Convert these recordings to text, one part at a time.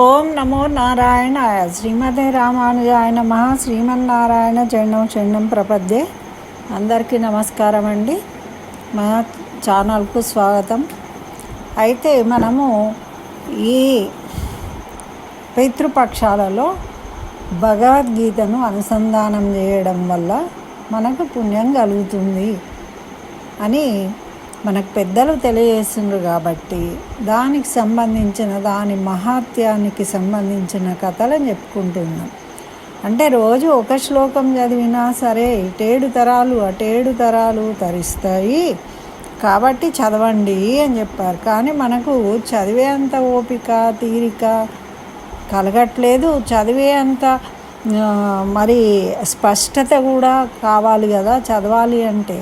ఓం నమో నారాయణాయ. శ్రీమతే రామానుజాయ నమ. శ్రీమన్నారాయణ చండం చండం ప్రపద్యే. అందరికీ నమస్కారం అండి. మా ఛానల్కు స్వాగతం. అయితే మనము ఈ పితృపక్షాలలో భగవద్గీతను అనుసంధానం చేయడం వల్ల మనకు పుణ్యం కలుగుతుంది అని మనకు పెద్దలు తెలియజేస్తుండ్రు కాబట్టి దానికి సంబంధించిన దాని మహాత్యానికి సంబంధించిన కథలను చెప్పుకుంటున్నాం. అంటే రోజు ఒక శ్లోకం చదివినా సరే ఇటేడు తరాలు అటేడు తరాలు తరిస్తాయి. కాబట్టి చదవండి అని చెప్పారు. కానీ మనకు చదివే అంత ఓపిక తీరిక కలగట్లేదు. చదివే అంత మరి స్పష్టత కూడా కావాలి కదా చదవాలి అంటే.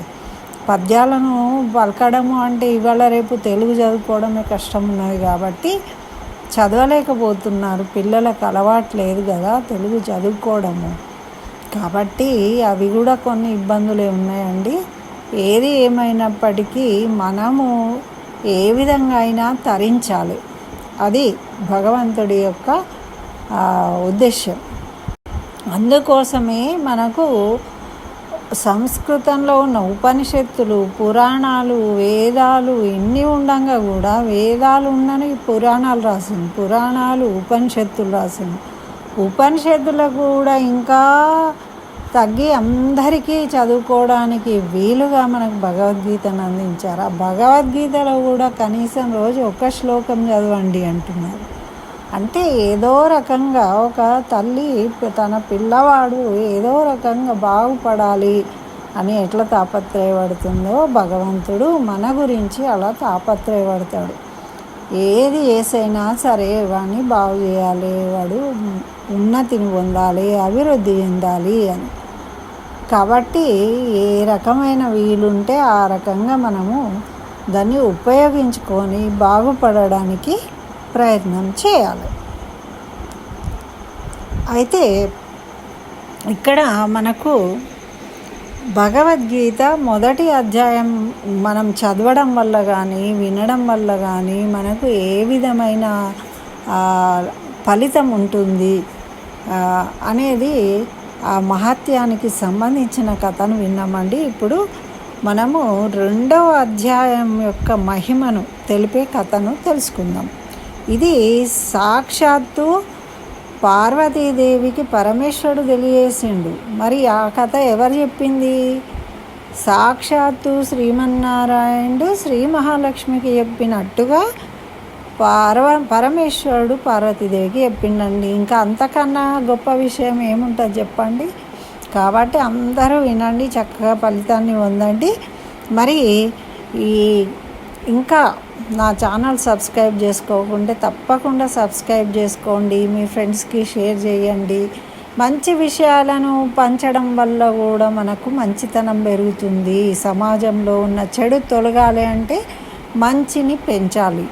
పద్యాలను పలకడము అంటే ఇవాళ రేపు తెలుగు చదువుకోవడమే కష్టం ఉన్నది కాబట్టి చదవలేకపోతున్నారు. పిల్లలకు అలవాటు లేదు కదా తెలుగు చదువుకోవడము. కాబట్టి అవి కూడా కొన్ని ఇబ్బందులే ఉన్నాయండి. ఏది ఏమైనప్పటికీ మనము ఏ విధంగా అయినా తరించాలి. అది భగవంతుడి యొక్క ఉద్దేశ్యం. అందుకోసమే మనకు సంస్కృతంలో ఉన్న ఉపనిషత్తులు పురాణాలు వేదాలు ఇన్ని ఉండంగా కూడా వేదాలు ఉన్నని పురాణాలు రాసింది. పురాణాలు ఉపనిషత్తులు రాసింది. ఉపనిషత్తులు కూడా ఇంకా తగ్గి అందరికీ చదువుకోవడానికి వీలుగా మనకు భగవద్గీతను అందించారు. ఆ భగవద్గీతలో కూడా కనీసం రోజు ఒక శ్లోకం చదవండి అంటున్నారు. అంటే ఏదో రకంగా ఒక తల్లి తన పిల్లవాడు ఏదో రకంగా బాగుపడాలి అని ఎట్లా తాపత్రయపడుతుందో భగవంతుడు మన గురించి అలా తాపత్రయపడతాడు. ఏది ఏసైనా సరే వాడిని బాగు చేయాలి వాడు ఉన్నతిని పొందాలి అభివృద్ధి చెందాలి అని. కాబట్టి ఏ రకమైన వీలుంటే ఆ రకంగా మనము దాన్ని ఉపయోగించుకొని బాగుపడడానికి ప్రయత్నం చేయాలి. అయితే ఇక్కడ మనకు భగవద్గీత మొదటి అధ్యాయం మనం చదవడం వల్ల కానీ వినడం వల్ల కానీ మనకు ఏ విధమైన ఫలితం ఉంటుంది అనేది ఆ మహత్యానికి సంబంధించిన కథను విన్నామండి. ఇప్పుడు మనము రెండవ అధ్యాయం యొక్క మహిమను తెలిపే కథను తెలుసుకుందాం. ఇది సాక్షాత్తు పార్వతీదేవికి పరమేశ్వరుడు తెలియజేసిండు. మరి ఆ కథ ఎవరు చెప్పింది? సాక్షాత్తు శ్రీమన్నారాయణుడు శ్రీ మహాలక్ష్మికి చెప్పినట్టుగా పార్వ పరమేశ్వరుడు పార్వతీదేవికి చెప్పిండండి. ఇంకా అంతకన్నా గొప్ప విషయం ఏముంటుంది చెప్పండి? కాబట్టి అందరూ వినండి చక్కగా ఫలితాన్ని పొందండి. మరి ఈ ఇంకా నా ఛానల్ సబ్స్క్రైబ్ చేసుకోకుంటే తప్పకుండా సబ్స్క్రైబ్ చేసుకోండి మీ ఫ్రెండ్స్కి షేర్ చేయండి. మంచి విషయాలను పంచడం వల్ల కూడా మనకు మంచితనం పెరుగుతుంది. సమాజంలో ఉన్న చెడు తొలగాలి అంటే మంచిని పెంచాలి.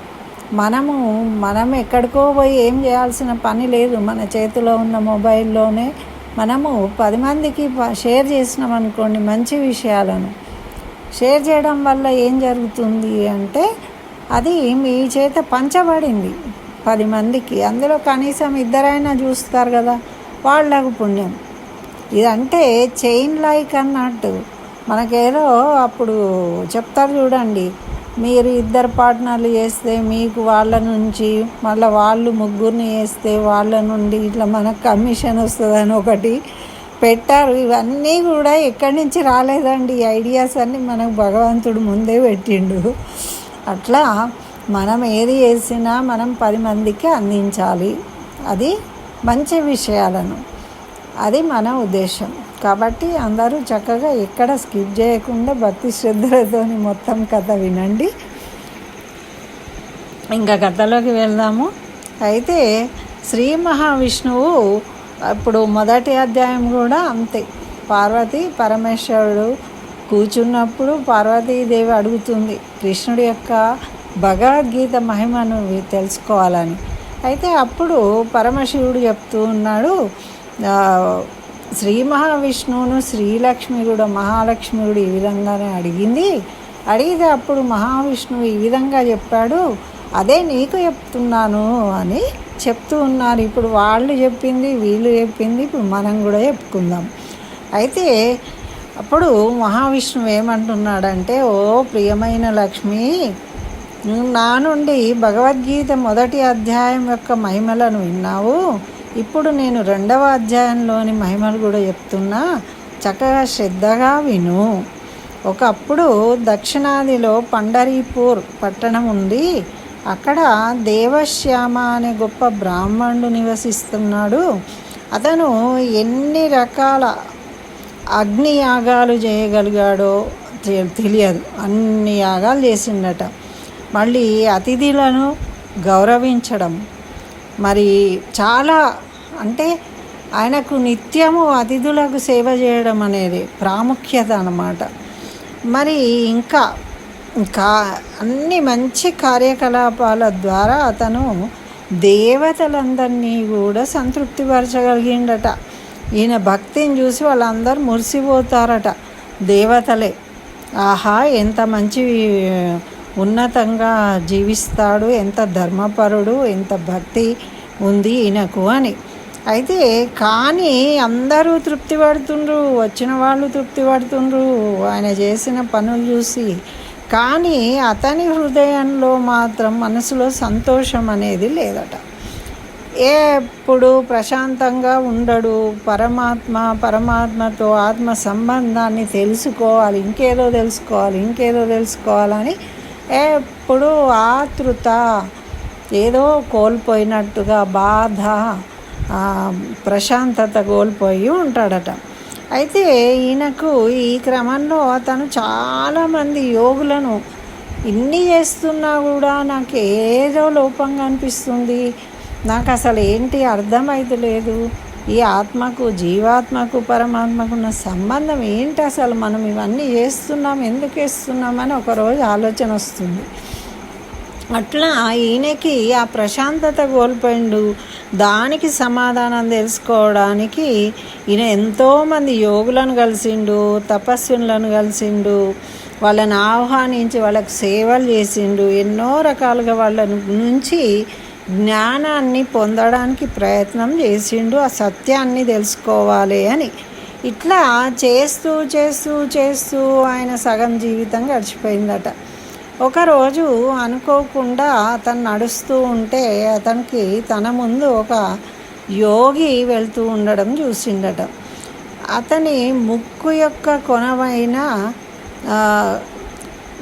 మనము మనం ఎక్కడికో పోయి ఏం చేయాల్సిన పని లేదు. మన చేతిలో ఉన్న మొబైల్లోనే మనము పది మందికి ప- షేర్ చేసినాం అనుకోండి మంచి విషయాలను. షేర్ చేయడం వల్ల ఏం జరుగుతుంది అంటే అది మీ చేత పంచబడింది. పది మందికి. అందులో కనీసం ఇద్దరైనా చూస్తారు కదా వాళ్ళకు పుణ్యం. ఇదంటే చైన్ లైక్ అన్నట్టు. మనకేదో అప్పుడు చెప్తారు చూడండి మీరు ఇద్దరు పార్ట్నర్లు చేస్తే మీకు వాళ్ళ నుంచి మళ్ళీ వాళ్ళు ముగ్గురిని వేస్తే వాళ్ళ నుండి ఇట్లా మనకు కమిషన్ వస్తుందని ఒకటి పెట్టారు. ఇవన్నీ కూడా ఎక్కడి నుంచి రాలేదండి. ఐడియాస్ అన్నీ మనకు భగవంతుడు ముందే పెట్టిండు. అట్లా మనం ఏది చేసినా మనం పది మందికి అందించాలి. అది మంచి విషయాలను. అది మన ఉద్దేశం. కాబట్టి అందరూ చక్కగా ఎక్కడ స్కిప్ చేయకుండా భక్తి శ్రద్ధలతోని మొత్తం కథ వినండి. ఇంకా కథలోకి వెళ్దాము. అయితే శ్రీ మహావిష్ణువు ఇప్పుడు మొదటి అధ్యాయం కూడా అంతే. పార్వతి పరమేశ్వరుడు కూర్చున్నప్పుడు పార్వతీదేవి అడుగుతుంది కృష్ణుడి యొక్క భగవద్గీత మహిమను తెలుసుకోవాలని. అయితే అప్పుడు పరమశివుడు చెప్తూ ఉన్నాడు శ్రీ మహావిష్ణువును శ్రీలక్ష్మి కూడా మహాలక్ష్మి ఈ విధంగానే అడిగింది. అడిగితే అప్పుడు మహావిష్ణువు ఈ విధంగా చెప్పాడు అదే నీకు చెప్తున్నాను అని చెప్తూ ఉన్నారు. ఇప్పుడు వాళ్ళు చెప్పింది వీళ్ళు చెప్పింది ఇప్పుడు మనం కూడా చెప్పుకుందాం. అయితే అప్పుడు మహావిష్ణువు ఏమంటున్నాడంటే ఓ ప్రియమైన లక్ష్మి నా నుండి భగవద్గీత మొదటి అధ్యాయం యొక్క మహిమలను విన్నావు. ఇప్పుడు నేను రెండవ అధ్యాయంలోని మహిమలు కూడా చెప్తున్నా. చక్కగా శ్రద్ధగా విను. ఒకప్పుడు దక్షిణాదిలో పండరీపూర్ పట్టణం ఉంది. అక్కడ దేవశ్యామ అనే గొప్ప బ్రాహ్మణుడు నివసిస్తున్నాడు. అతను ఎన్ని రకాల అగ్ని యాగాలు చేయగలిగాడో తెలియదు. అన్ని యాగాలు చేసిండట. మళ్ళీ అతిథులను గౌరవించడం. మరి చాలా అంటే ఆయనకు నిత్యము అతిథులకు సేవ చేయడం అనేది ప్రాముఖ్యత అన్నమాట. మరి ఇంకా ఇంకా అన్ని మంచి కార్యకలాపాల ద్వారా అతను దేవతలందరినీ కూడా సంతృప్తిపరచగలిగిండట. ఈయన భక్తిని చూసి వాళ్ళందరూ మురిసిపోతారట. దేవతలే ఆహా ఎంత మంచి ఉన్నతంగా జీవిస్తాడు ఎంత ధర్మపరుడు ఎంత భక్తి ఉంది ఈయనకు అని. అయితే కానీ అందరూ తృప్తి పడుతుండ్రు వచ్చిన వాళ్ళు తృప్తి పడుతుండ్రు ఆయన చేసిన పనులు చూసి. కానీ అతని హృదయంలో మాత్రం మనసులో సంతోషం అనేది లేదట. ఎప్పుడు ప్రశాంతంగా ఉండడు. పరమాత్మ పరమాత్మతో ఆత్మ సంబంధాన్ని తెలుసుకోవాలి. ఇంకేదో తెలుసుకోవాలి ఇంకేదో తెలుసుకోవాలని ఎప్పుడు ఆతృత ఏదో కోల్పోయినట్టుగా బాధ ప్రశాంతత కోల్పోయి ఉంటాడట. అయితే ఈయనకు ఈ క్రమంలో అతను చాలామంది యోగులను ఇన్ని చేస్తున్నా కూడా నాకు ఏదో లోపంగా అనిపిస్తుంది నాకు అసలు ఏంటి అర్థమైతలేదు ఈ ఆత్మకు జీవాత్మకు పరమాత్మకు ఉన్న సంబంధం ఏంటి అసలు? మనం ఇవన్నీ చేస్తున్నాం ఎందుకు వేస్తున్నామని ఒకరోజు ఆలోచన వస్తుంది. అట్లా ఈయనకి ఆ ప్రశాంతత కోల్పోయిండు. దానికి సమాధానం తెలుసుకోవడానికి ఈయన ఎంతోమంది యోగులను కలిసిండు తపస్సులను కలిసిండు. వాళ్ళని ఆహ్వానించి వాళ్ళకి సేవలు చేసిండు. ఎన్నో రకాలుగా వాళ్ళ నుంచి జ్ఞానాన్ని పొందడానికి ప్రయత్నం చేసిండు. ఆ సత్యాన్ని తెలుసుకోవాలి అని. ఇట్లా చేస్తూ చేస్తూ చేస్తూ ఆయన సగం జీవితం గడిచిపోయిందట. ఒకరోజు అనుకోకుండా అతను నడుస్తూ ఉంటే అతనికి తన ముందు ఒక యోగి వెళ్తూ ఉండడం చూసిండట. అతని ముక్కు యొక్క కొనవైన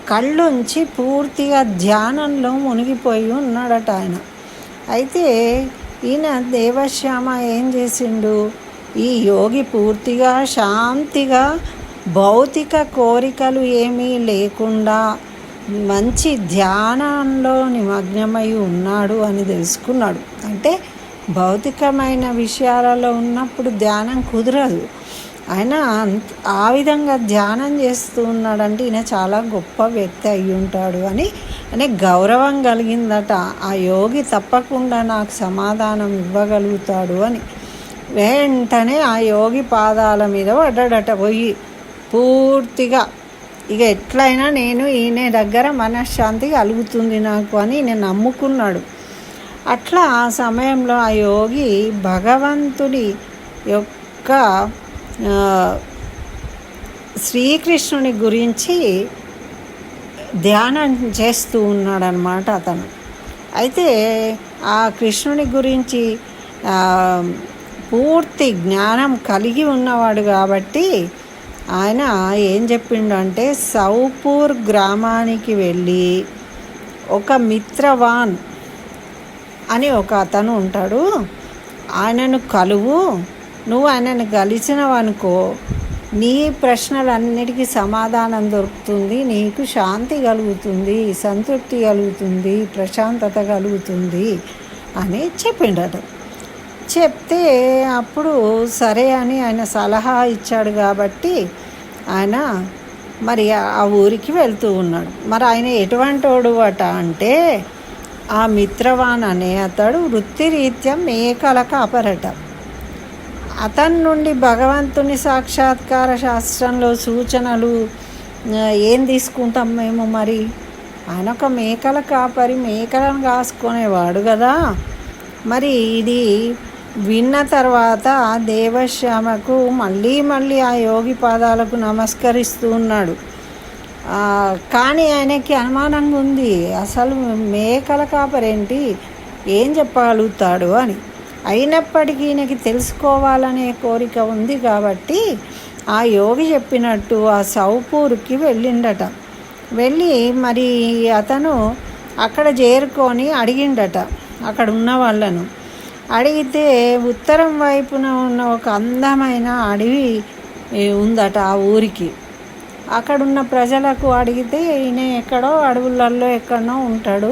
కళ్ళుంచి పూర్తిగా ధ్యానంలో మునిగిపోయి ఉన్నాడట ఆయన. అయితే ఈయన దేవశ్యామ ఏం చేసిండు? ఈ యోగి పూర్తిగా శాంతిగా భౌతిక కోరికలు ఏమీ లేకుండా మంచి ధ్యానంలో నిమగ్నమై ఉన్నాడు అని తెలుసుకున్నాడు. అంటే భౌతికమైన విషయాలలో ఉన్నప్పుడు ధ్యానం కుదరదు. ఆయన ఆ విధంగా ధ్యానం చేస్తూ ఉన్నాడంటే ఈయన చాలా గొప్ప వ్యక్తి అయి ఉంటాడు అని అనే గౌరవం కలిగిందట. ఆ యోగి తప్పకుండా నాకు సమాధానం ఇవ్వగలుగుతాడు అని. వెంటనే ఆ యోగి పాదాల మీద పడ్డాడట. పోయి పూర్తిగా. ఇక ఎట్లయినా నేను ఈయన దగ్గర మనశ్శాంతి కలుగుతుంది నాకు అని నేను నమ్ముకున్నాడు. అట్లా ఆ సమయంలో ఆ యోగి భగవంతుడి యొక్క శ్రీకృష్ణుని గురించి ధ్యానం చేస్తూ ఉన్నాడనమాట అతను. అయితే ఆ కృష్ణుని గురించి పూర్తి జ్ఞానం కలిగి ఉన్నవాడు కాబట్టి ఆయన ఏం చెప్పిండు అంటే సౌపూర్ గ్రామానికి వెళ్ళి ఒక మిత్రవాన్ అని ఒక అతను ఉంటాడు. ఆయనను కలువు. నువ్వు ఆయనను గలిచినవనుకో నీ ప్రశ్నలన్నిటికీ సమాధానం దొరుకుతుంది నీకు శాంతి కలుగుతుంది సంతృప్తి కలుగుతుంది ప్రశాంతత కలుగుతుంది అని చెప్పిండట. చెప్తే అప్పుడు సరే అని ఆయన సలహా ఇచ్చాడు కాబట్టి ఆయన మరి ఆ ఊరికి వెళ్తూ ఉన్నాడు. మరి ఆయన ఎటువంటి వాడు అట అంటే ఆ మిత్రవాన్ అనే అతడు వృత్తిరీత్యా మేకల కాపరట. అతని నుండి భగవంతుని సాక్షాత్కార శాస్త్రంలో సూచనలు ఏం తీసుకుంటాం మేము మరి? ఆయన ఒక మేకల కాపరి మేకలను కాసుకునేవాడు కదా. మరి ఇది విన్న తర్వాత దేవశ్యామకు మళ్ళీ మళ్ళీ ఆ యోగి పాదాలకు నమస్కరిస్తూ ఉన్నాడు. కానీ ఆయనకి అనుమానంగా ఉంది. అసలు మేకల కాపరేంటి? ఏం చెప్పగలుగుతాడు అని. అయినప్పటికీ ఈయనకి తెలుసుకోవాలనే కోరిక ఉంది కాబట్టి ఆ యోగి చెప్పినట్టు ఆ సౌపూర్కి వెళ్ళిండట. వెళ్ళి మరి అతను అక్కడ చేరుకొని అడిగిండట అక్కడ ఉన్న వాళ్ళను. అడిగితే ఉత్తరం వైపున ఉన్న ఒక అందమైన అడవి ఉందట ఆ ఊరికి. అక్కడున్న ప్రజలకు అడిగితే ఈయన ఎక్కడో అడవులలో ఎక్కడనో ఉంటాడు.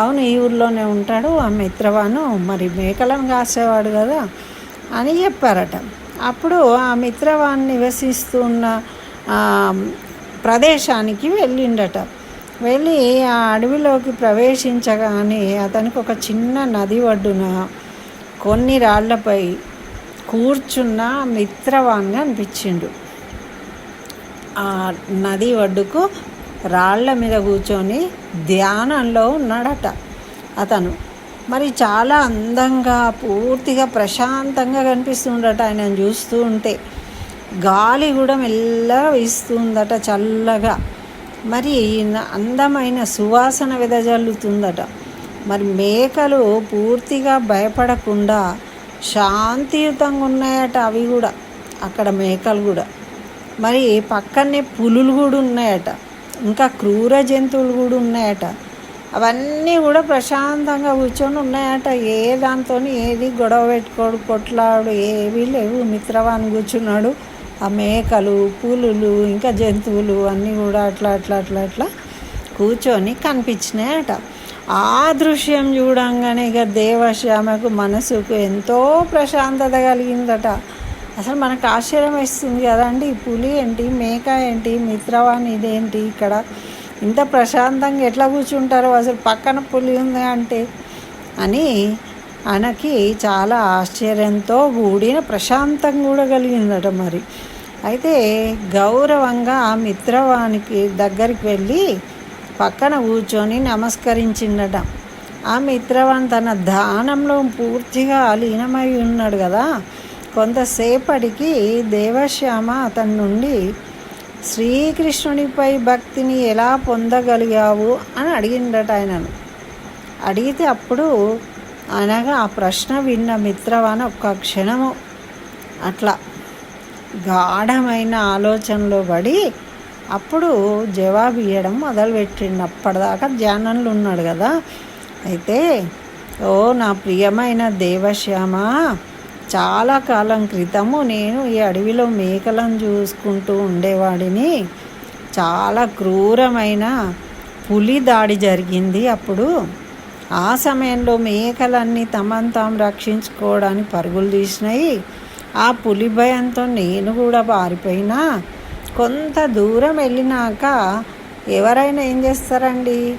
అవును ఈ ఊర్లోనే ఉంటాడు ఆ మిత్రవాను. మరి మేకలను కాసేవాడు కదా అని చెప్పారట. అప్పుడు ఆ మిత్రవాన్ నివసిస్తున్న ప్రదేశానికి వెళ్ళిండట. వెళ్ళి ఆ అడవిలోకి ప్రవేశించగానే అతనికి ఒక చిన్న నది ఒడ్డున కొన్ని రాళ్ళపై కూర్చున్న మిత్రవాన్గా అనిపించిండు. ఆ నది ఒడ్డుకు రాళ్ళ మీద కూర్చొని ధ్యానంలో ఉన్నాడట అతను. మరి చాలా అందంగా పూర్తిగా ప్రశాంతంగా కనిపిస్తుండట ఆయన చూస్తూ ఉంటే. గాలి కూడా మెల్లగా వీస్తుందట చల్లగా. మరి అందమైన సువాసన వెదజల్లుతుందట. మరి మేకలు పూర్తిగా భయపడకుండా శాంతియుతంగా ఉన్నాయట అవి కూడా అక్కడ మేకలు కూడా. మరి పక్కనే పులులు కూడా ఉన్నాయట. ఇంకా క్రూర జంతువులు కూడా ఉన్నాయట. అవన్నీ కూడా ప్రశాంతంగా కూర్చొని ఉన్నాయట. ఏ దాంతో ఏది గొడవ పెట్టుకోడు కొట్లాడు ఏవీ లేవు. మిత్రవాన్ని కూర్చున్నాడు. ఆ మేకలు పులులు ఇంకా జంతువులు అన్నీ కూడా అట్లా అట్లా అట్లా అట్లా కూర్చొని కనిపించినాయట. ఆ దృశ్యం చూడంగానే ఇక దేవశ్యామకు మనసుకు ఎంతో ప్రశాంతత కలిగిందట. అసలు మనకు ఆశ్చర్యం వేస్తుంది కదండి. పులి ఏంటి మేక ఏంటి మిత్రవాణి ఇదేంటి ఇక్కడ? ఇంత ప్రశాంతంగా ఎట్లా కూర్చుంటారు? అసలు పక్కన పులి ఉంది అంటే? అని ఆయనకి చాలా ఆశ్చర్యంతో కూడిన ప్రశాంతం కూడా కలిగిందట మరి. అయితే గౌరవంగా ఆ మిత్రవానికి దగ్గరికి వెళ్ళి పక్కన కూర్చొని నమస్కరించిండట ఆ మిత్రవాన్ తన దానంలో పూర్తిగా లీనమై ఉన్నాడు కదా. కొంతసేపటికి దేవశ్యామ అతని నుండి శ్రీకృష్ణునిపై భక్తిని ఎలా పొందగలిగావు? అని అడిగిండట ఆయనను. అడిగితే అప్పుడు అనగా ఆ ప్రశ్న విన్న మిత్రవాన ఒక్క క్షణము అట్లా గాఢమైన ఆలోచనలో పడి అప్పుడు జవాబు ఇవ్వడం మొదలుపెట్టిండు. అప్పటిదాకా ధ్యానంలో ఉన్నాడు కదా. అయితే ఓ నా ప్రియమైన దేవశ్యామ చాలా కాలం క్రితము నేను ఈ అడవిలో మేకలను చూసుకుంటూ ఉండేవాడిని. చాలా క్రూరమైన పులి దాడి జరిగింది అప్పుడు. ఆ సమయంలో మేకలన్నీ తమను తాము రక్షించుకోవడానికి పరుగులు తీసినాయి. ఆ పులి భయంతో నేను కూడా పారిపోయినా. కొంత దూరం వెళ్ళినాక ఎవరైనా ఏం చేస్తారండి?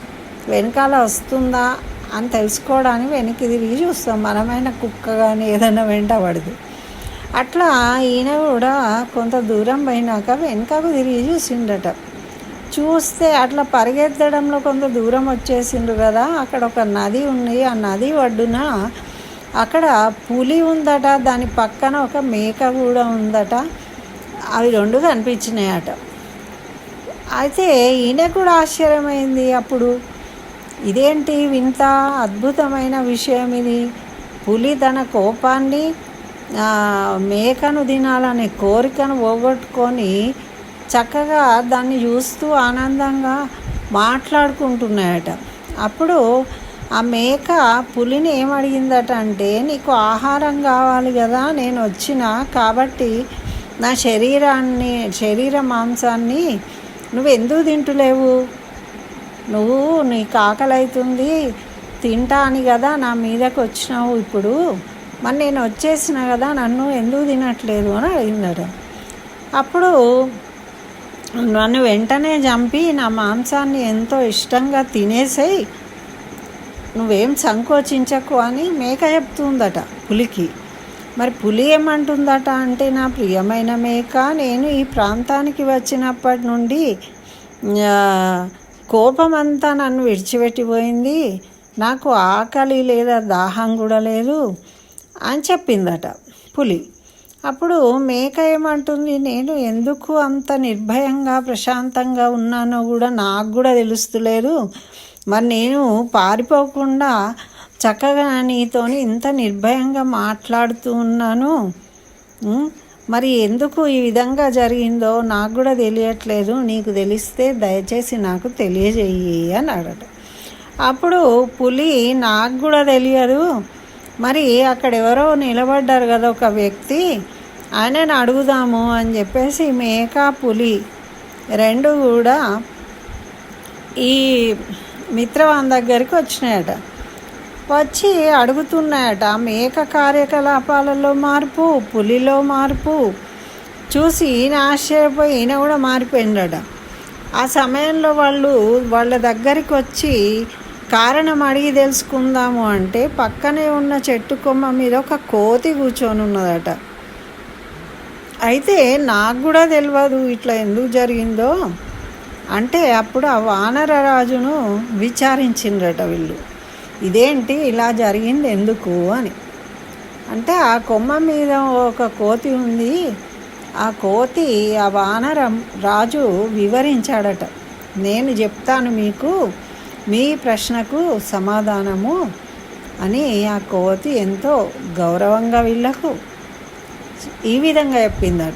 వెనకాల వస్తుందా? అని తెలుసుకోవడానికి వెనక్కి తిరిగి చూస్తాం. మనమైన కుక్క కానీ ఏదైనా వెంట పడదు అట్లా ఈయన కూడా కొంత దూరం పోయినాక వెనకకు తిరిగి చూసిండట. చూస్తే అట్లా పరిగెత్తడంలో కొంత దూరం వచ్చేసిండు కదా. అక్కడ ఒక నది ఉంది. ఆ నది ఒడ్డున అక్కడ పులి ఉందట. దాని పక్కన ఒక మేక కూడా ఉందట. అవి రెండు కనిపించినాయట. అయితే ఈయన కూడా ఆశ్చర్యమైంది అప్పుడు. ఇదేంటి వింత అద్భుతమైన విషయం ఇది? పులి తన కోపాన్ని మేకను తినాలనే కోరికను పోగొట్టుకొని చక్కగా దాన్ని చూస్తూ ఆనందంగా మాట్లాడుకుంటున్నాయట. అప్పుడు ఆ మేక పులిని ఏమడిగిందట అంటే నీకు ఆహారం కావాలి కదా నేను వచ్చిన కాబట్టి నా శరీరాన్ని శరీర మాంసాన్ని నువ్వు ఎందుకు తింటులేవు? నువ్వు నీకు ఆకలి అవుతుంది తింటా అని కదా నా మీదకి వచ్చినావు ఇప్పుడు. మరి నేను వచ్చేసిన కదా నన్ను ఎందుకు తినట్లేదు అని అడిగినాడు అప్పుడు నన్ను వెంటనే చంపి నా మాంసాన్ని ఎంతో ఇష్టంగా తినేసేయి నువ్వేం సంకోచించకు అని మేక చెప్తుందట పులికి. మరి పులి ఏమంటుందట అంటే నా ప్రియమైన మేక నేను ఈ ప్రాంతానికి వచ్చినప్పటి నుండి కోపమంతా నన్ను విడిచిపెట్టిపోయింది. నాకు ఆకలి లేదా దాహం కూడా లేదు అని చెప్పిందట పులి. అప్పుడు మేక ఏమంటుంది నేను ఎందుకు అంత నిర్భయంగా ప్రశాంతంగా ఉన్నానో కూడా నాకు కూడా తెలుస్తలేదు. మరి నేను పారిపోకుండా చక్కగా నీతోని ఇంత నిర్భయంగా మాట్లాడుతూ ఉన్నాను. మరి ఎందుకు ఈ విధంగా జరిగిందో నాకు కూడా తెలియట్లేదు. నీకు తెలిస్తే దయచేసి నాకు తెలియజేయి అని అడగట అప్పుడు పులి నాకు కూడా తెలియదు. మరి అక్కడ ఎవరో నిలబడ్డారు కదా ఒక వ్యక్తి. ఆయనని అడుగుదాము అని చెప్పేసి మేక పులి రెండు కూడా ఈ మిత్రవాన్ దగ్గరికి వచ్చినాయట. వచ్చి అడుగుతున్నాయట మేక కార్యకలాపాలలో మార్పు పులిలో మార్పు. చూసి ఈయన ఆశ్చర్యపోయి ఈయన కూడా మారిపోయిందట ఆ సమయంలో వాళ్ళు వాళ్ళ దగ్గరికి వచ్చి కారణం అడిగి తెలుసుకుందాము అంటే పక్కనే ఉన్న చెట్టు కొమ్మ మీద ఒక కోతి కూర్చొని ఉన్నదట. అయితే నాకు కూడా తెలియదు ఇట్లా ఎందుకు జరిగిందో. అంటే అప్పుడు ఆ వానర రాజును విచారించిండ్రట వీళ్ళు. ఇదేంటి ఇలా జరిగింది ఎందుకు అని. అంటే ఆ కొమ్మ మీద ఒక కోతి ఉంది. ఆ కోతి ఆ వానర రాజు వివరించాడట. నేను చెప్తాను మీకు మీ ప్రశ్నకు సమాధానము అని ఆ కోతి ఎంతో గౌరవంగా వీళ్ళకు ఈ విధంగా చెప్పిందట.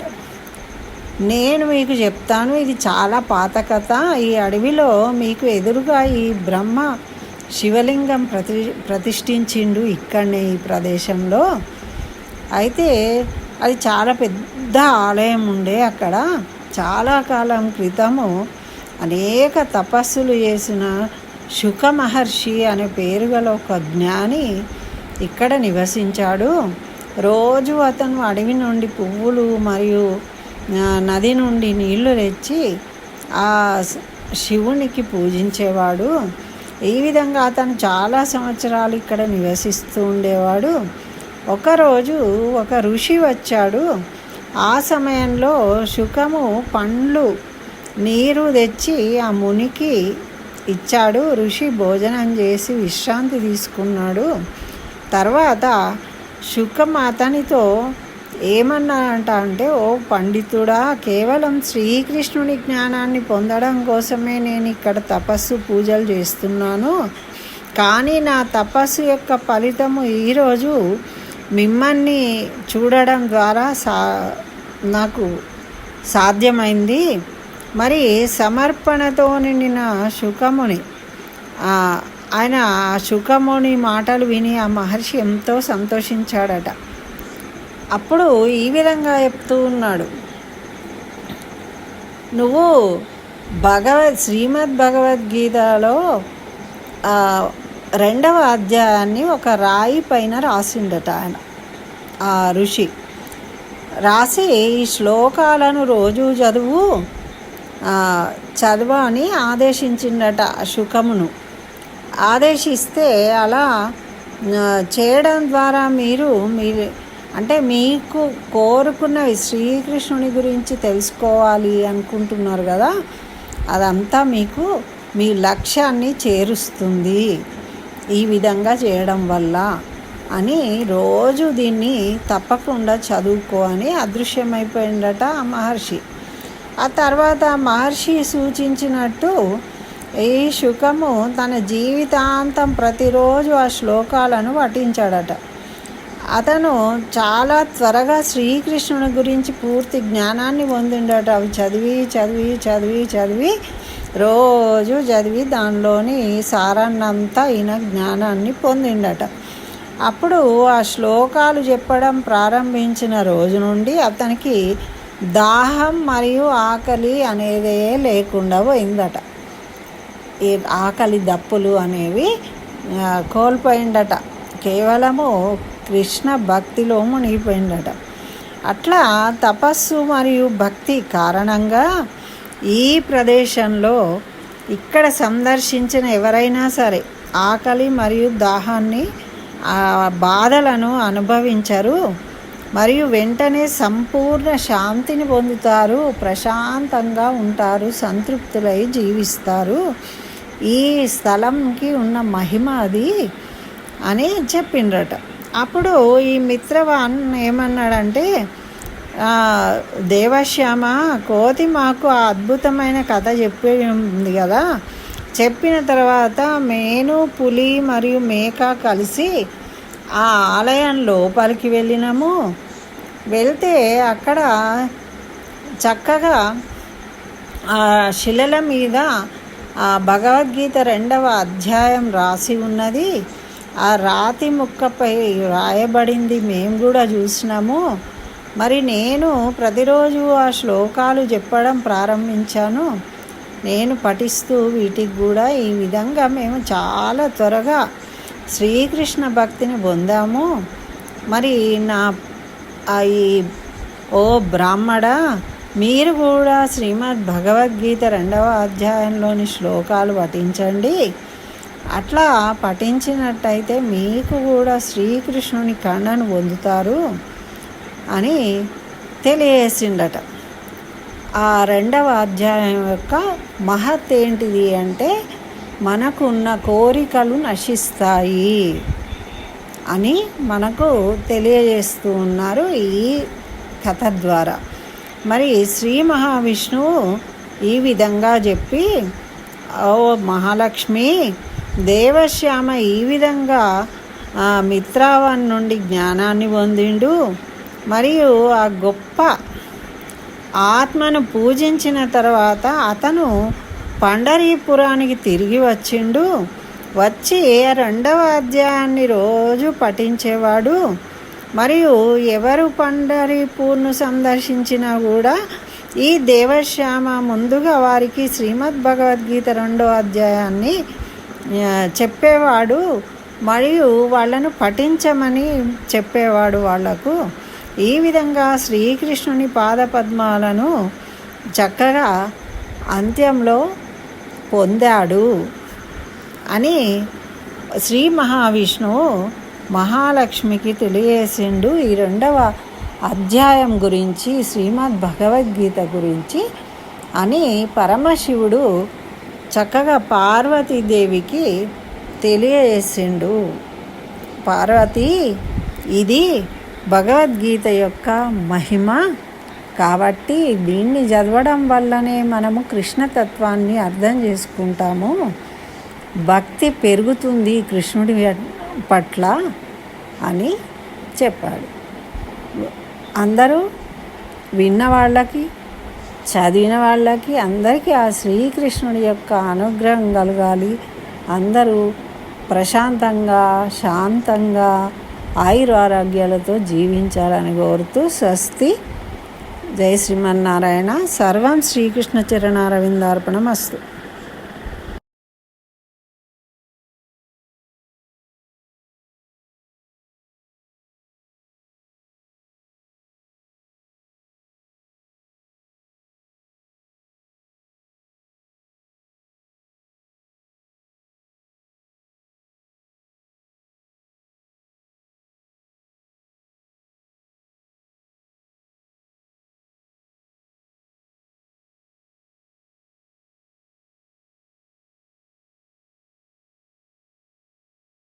నేను మీకు చెప్తాను ఇది చాలా పాత కథ. ఈ అడవిలో మీకు ఎదురుగా ఈ బ్రహ్మ శివలింగం ప్రతి ప్రతిష్ఠించిండు ఇక్కడనే ఈ ప్రదేశంలో. అయితే అది చాలా పెద్ద ఆలయం ఉండే అక్కడ. చాలా కాలం క్రితము అనేక తపస్సులు చేసిన శుక మహర్షి అనే పేరు గల ఒక జ్ఞాని ఇక్కడ నివసించాడు. రోజు అతను అడవి నుండి పువ్వులు మరియు నది నుండి నీళ్ళు తెచ్చి ఆ శివునికి పూజించేవాడు. ఈ విధంగా అతను చాలా సంవత్సరాలు ఇక్కడ నివసిస్తూ ఉండేవాడు. ఒకరోజు ఒక ఋషి వచ్చాడు. ఆ సమయంలో శుకము పండ్లు నీరు తెచ్చి ఆ మునికి ఇచ్చాడు. ఋషి భోజనం చేసి విశ్రాంతి తీసుకున్నాడు. తర్వాత శుకం అతనితో ఏమన్నా అంట అంటే ఓ పండితుడా కేవలం శ్రీకృష్ణుని జ్ఞానాన్ని పొందడం కోసమే నేను ఇక్కడ తపస్సు పూజలు చేస్తున్నాను. కానీ నా తపస్సు యొక్క ఫలితము ఈరోజు మిమ్మల్ని చూడడం ద్వారా సా నాకు సాధ్యమైంది. మరి సమర్పణతో నిండిన శుకముని ఆయన ఆ శుకముని మాటలు విని ఆ మహర్షి ఎంతో సంతోషించాడట. అప్పుడు ఈ విధంగా చెప్తూ ఉన్నాడు. నువ్వు భగవద్ శ్రీమద్ భగవద్గీతలో రెండవ అధ్యాయాన్ని ఒక రాయి పైన రాసిండట ఆయన ఆ ఋషి. రాసి ఈ శ్లోకాలను రోజు చదువు చదువు అని ఆదేశించిండట శుకమును. ఆదేశిస్తే అలా చేయడం ద్వారా మీరు మీరు అంటే మీకు కోరుకున్నవి శ్రీకృష్ణుని గురించి తెలుసుకోవాలి అనుకుంటున్నారు కదా అదంతా మీకు మీ లక్ష్యాన్ని చేరుస్తుంది ఈ విధంగా చేయడం వల్ల అని రోజు దీన్ని తప్పకుండా చదువుకో అని అదృశ్యమైపోయిందట ఆ మహర్షి. ఆ తర్వాత మహర్షి సూచించినట్టు ఈ శుకము తన జీవితాంతం ప్రతిరోజు ఆ శ్లోకాలను పఠించాడట. అతను చాలా త్వరగా శ్రీకృష్ణుని గురించి పూర్తి జ్ఞానాన్ని పొందిండట. అవి చదివి చదివి చదివి చదివి రోజు చదివి దానిలోని సారాన్నంతా ఈయన జ్ఞానాన్ని పొందిండట. అప్పుడు ఆ శ్లోకాలు చెప్పడం ప్రారంభించిన రోజు నుండి అతనికి దాహం మరియు ఆకలి అనేదే లేకుండా పోయిందట. ఈ ఆకలి దప్పులు అనేవి కోల్పోయిండట కేవలము కృష్ణ భక్తిలో మునిగిపోయిండట అట్లా తపస్సు మరియు భక్తి కారణంగా ఈ ప్రదేశంలో ఇక్కడ సందర్శించిన ఎవరైనా సరే ఆకలి మరియు దాహాన్ని ఆ బాధలను అనుభవించరు మరియు వెంటనే సంపూర్ణ శాంతిని పొందుతారు ప్రశాంతంగా ఉంటారు సంతృప్తులై జీవిస్తారు. ఈ స్థలంకి ఉన్న మహిమ అది అని చెప్పిండ్రట. అప్పుడు ఈ మిత్రవాన్ ఏమన్నాడంటే దేవశ్యామ కోతి మాకు ఆ అద్భుతమైన కథ చెప్పి ఉంది కదా. చెప్పిన తర్వాత మేను పులి మరియు మేక కలిసి ఆ ఆలయం లోపలికి వెళ్ళినాము. వెళ్తే అక్కడ చక్కగా ఆ శిలల మీద ఆ భగవద్గీత రెండవ అధ్యాయం రాసి ఉన్నది. ఆ రాతి ముక్కపై రాయబడింది మేము కూడా చూసినాము. మరి నేను ప్రతిరోజు ఆ శ్లోకాలు చెప్పడం ప్రారంభించాను. నేను పఠిస్తూ వీటికి కూడా ఈ విధంగా మేము చాలా త్వరగా శ్రీకృష్ణ భక్తిని పొందాము. మరి నా ఈ ఓ బ్రాహ్మడ మీరు కూడా శ్రీమద్ భగవద్గీత రెండవ అధ్యాయంలోని శ్లోకాలు పఠించండి. అట్లా పఠించినట్టయితే మీకు కూడా శ్రీకృష్ణుని కండను పొందుతారు అని తెలియజేసిండట. ఆ రెండవ అధ్యాయం యొక్క మహత్ ఏంటిది అంటే మనకున్న కోరికలు నశిస్తాయి అని మనకు తెలియజేస్తూ ఉన్నారు ఈ కథ ద్వారా. మరి శ్రీ మహావిష్ణువు ఈ విధంగా చెప్పి ఓ మహాలక్ష్మి దేవశ్యామ ఈ విధంగా ఆ, మిత్రావన్ నుండి జ్ఞానాన్ని పొందిండు. మరియు ఆ గొప్ప ఆత్మను పూజించిన తర్వాత అతను పండరీపురానికి తిరిగి వచ్చిండు. వచ్చి రెండవ అధ్యాయాన్ని రోజు పఠించేవాడు. మరియు ఎవరు పండరీపూర్ను సందర్శించినా కూడా ఈ దేవశ్యామ ముందుగా వారికి శ్రీమద్ భగవద్గీత రెండో అధ్యాయాన్ని చెప్పేవాడు మరియు వాళ్ళను పఠించమని చెప్పేవాడు వాళ్ళకు. ఈ విధంగా శ్రీకృష్ణుని పాదపద్మాలను చక్కగా అంత్యంలో పొందాడు అని శ్రీ మహావిష్ణువు మహాలక్ష్మికి తెలియజేసిండు. ఈ రెండవ అధ్యాయం గురించి శ్రీమద్ భగవద్గీత గురించి అని పరమశివుడు చక్కగా పార్వతీదేవికి తెలియజేసిండు. పార్వతి ఇది భగవద్గీత యొక్క మహిమ కాబట్టి దీన్ని చదవడం వల్లనే మనము కృష్ణతత్వాన్ని అర్థం చేసుకుంటాము. భక్తి పెరుగుతుంది కృష్ణుడి పట్ల అని చెప్పాడు. అందరూ విన్న వాళ్ళకి చదివిన వాళ్ళకి అందరికీ ఆ శ్రీకృష్ణుడి యొక్క అనుగ్రహం కలగాలి. అందరూ ప్రశాంతంగా శాంతంగా ఆయురారోగ్యాలతో జీవించాలని కోరుతూ స్వస్తి. జై శ్రీమన్నారాయణ. సర్వం శ్రీకృష్ణ చరణారవిందార్పణం అస్తు